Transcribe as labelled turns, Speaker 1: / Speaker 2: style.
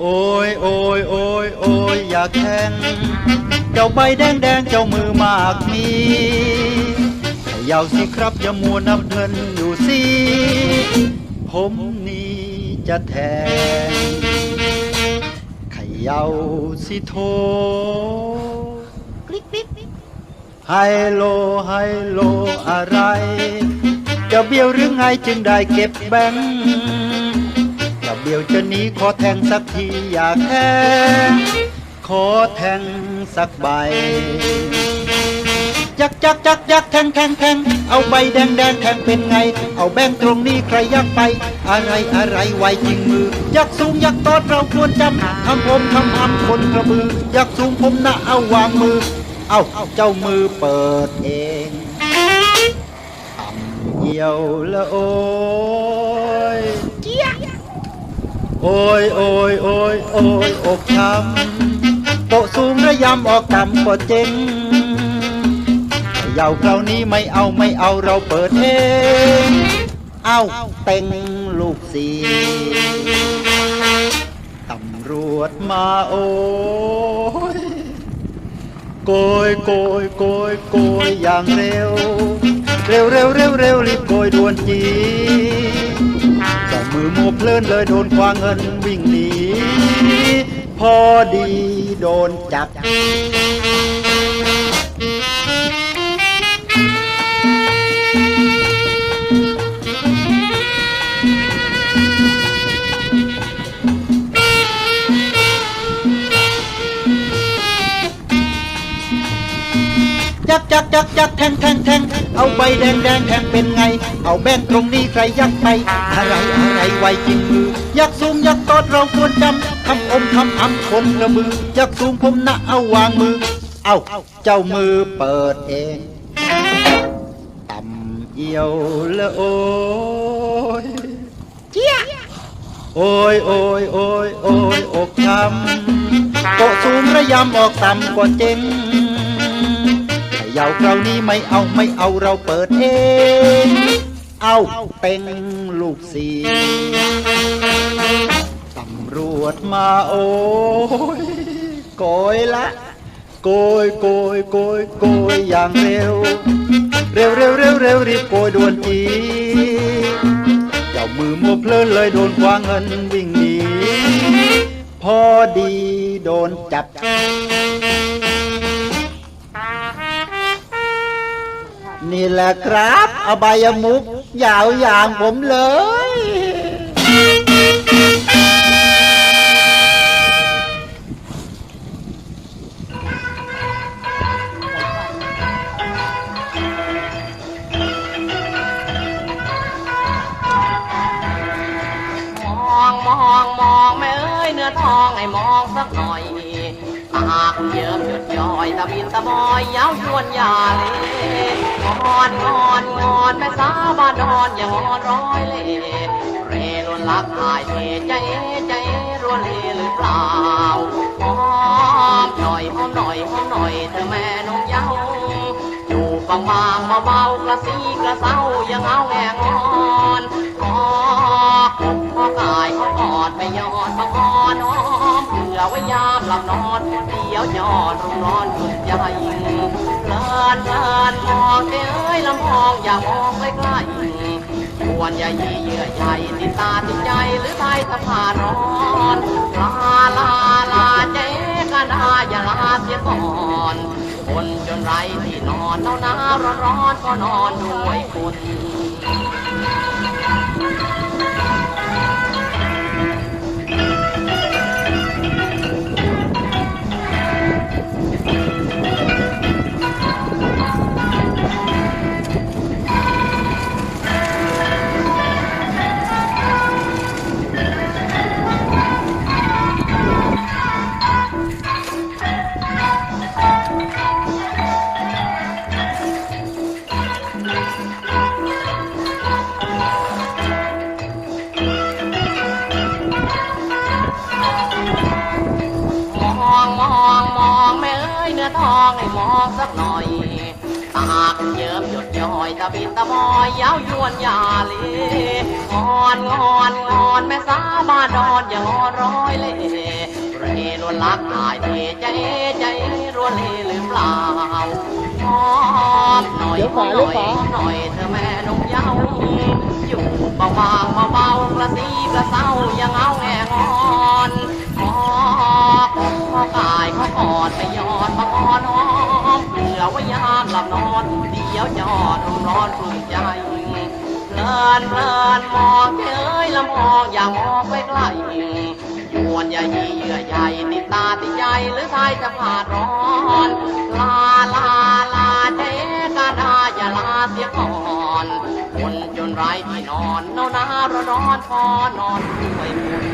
Speaker 1: โอ้ยโอ้ยโอ้ยโอ้ยอยากแข่งเจ้าใบแดงแดงเจ้ามือมากมีเยาวสิครับอย่ามัวน้ำเพลินอยู่สิผมนี่จะแทงเขย่าสิโทกริ๊กกริ๊กไฮโลไฮโลอะไร จะเบี้ยวหรือไงจึงได้เก็บแบงค์ จะเบี้ยวจะหนีขอแทงสักทีอยากแทงขอแทงสักใบยักยักยักยักแทงแทงแทงเอาใบแดงแดงแทงเป็นไง เอาแบงตรงนี้ใครยักไป อะไรอะไรไวจริงมือ ยักสูงยักตอดเราควรจำทำผมทำอำคนกระบือ ยักสูงผมนะเอาวางมือ เอาเจ้ามือเปิดเองต่ำเหี่ยวละโอ โอ้ยโอ้ยโอ้ยโอ้ยอกช้ำโตสูงระยำออกต่ำก็เจ๊งเยาวคราวนี้ไม่เอาไม่เอาเราเปิดเองเอาเต็งลูกสีตำรวจมาโอ้ยโกยโกยโกยโกยอย่างเร็ว เร็วเร็วเร็วเร็วรีบโกยด่วนจี เพลินเลยโดนควางเงินวิ่งหนี พอดีโดนจับ ยักยักยักยักแทงแทงแทงเอาใบแดงแดงแทงเป็นไง เอาแบงตรงนี้ใครยักไป อะไรอะไรไวจริงมือยักสูงยักตอดเราควรจำทำอมทำอำคนกระมือยักสูงผมนะเอาวางมือ เอาเจ้ามือเปิดเองต่ำเอียวละโอ้ยโอ้ยโอ้ยโอ้ยโอ้ยอกช้ำโตสูงระยำออกต่ำกว่าเจ๊ง ยาวคราวนี้ไม่เอาไม่เอาเราเปิดเอง เอาเป็นลูกสีตำรวจมาโอ้ยโกยละโกยโกยโกยโกยอย่างเร็ว เร็วเร็วเร็วเร็วรีบโกยด่วนจีเจ้ามือมัวเพลินเลยโดนควางเงินวิ่งหนีพอดีโดนจับ นี่แหละครับ อบายมุกยาวอย่างผมเลย
Speaker 2: มองมองมองแม่เอ้ยเนื้อทองให้มองสักหน่อย ปากเยิ้มหยุดย่อยตะบินตะบอยยาวยวนยาเลยงอนงอนงอนแม่สาวบ้านนอนอย่างอนร้อยเล่เรลวนลักหายเทใจใจรวนเลหรือเปล่าหอมหน่อยหอมหน่อยหอมหน่อยเธอแม่นงเย้าจูบบางบางๆเบาๆกระซีกระเซ้ายังเอาแงงอ ยามหลับนอนเดียวยอดรงนอนหยุดใหญ่เลินเลินมองเอ้ยลำพองอย่ามองใกล้ๆควรอย่ายีเยื่อใหญ่ติดตาติดใจหรือไทยสะพาร้อนลาลาลาเจ๊กันอาอย่าลาเสียก่อนคนจนไรที่นอนหนาวหนาร้อนร้อนก็นอนด้วยคุณ องมองมองแม่เอ้ยเนื้อทองให้มองสักหน่อยตากเยิ้มหยดย้อยตะบินตะบอยย้ายวนยาเลงอนงอนงอนแม่สาบานดอนอย่างอนร้อยเล่เรนวนลักตายเทใจใจรวนเล่หรือเปล่าหอมหน่อยหน่อยหน่อยเธอแม่นงเย้าอยู่เบาๆเบาๆกระซีกระเศร้ายังเอาแงงอนหอมขอกายขออดไม่ยอดมากอน มเผื่อว่ายามหลับนอนเดี๋ยวจะอดร้อนฝืนใจเพลินเพลินมองเอ้ยละมองอย่ามองไปไกลยวนใหญ่เยื่อใหญ่ติดตาติดใจหรือชายจะผ่าดร้อนลาลาลาเจกันอาอย่าลาเสียก่อนคนจนไร้ที่นอนเนาหนาร้อนร้อนพอนอนด้วยคุณ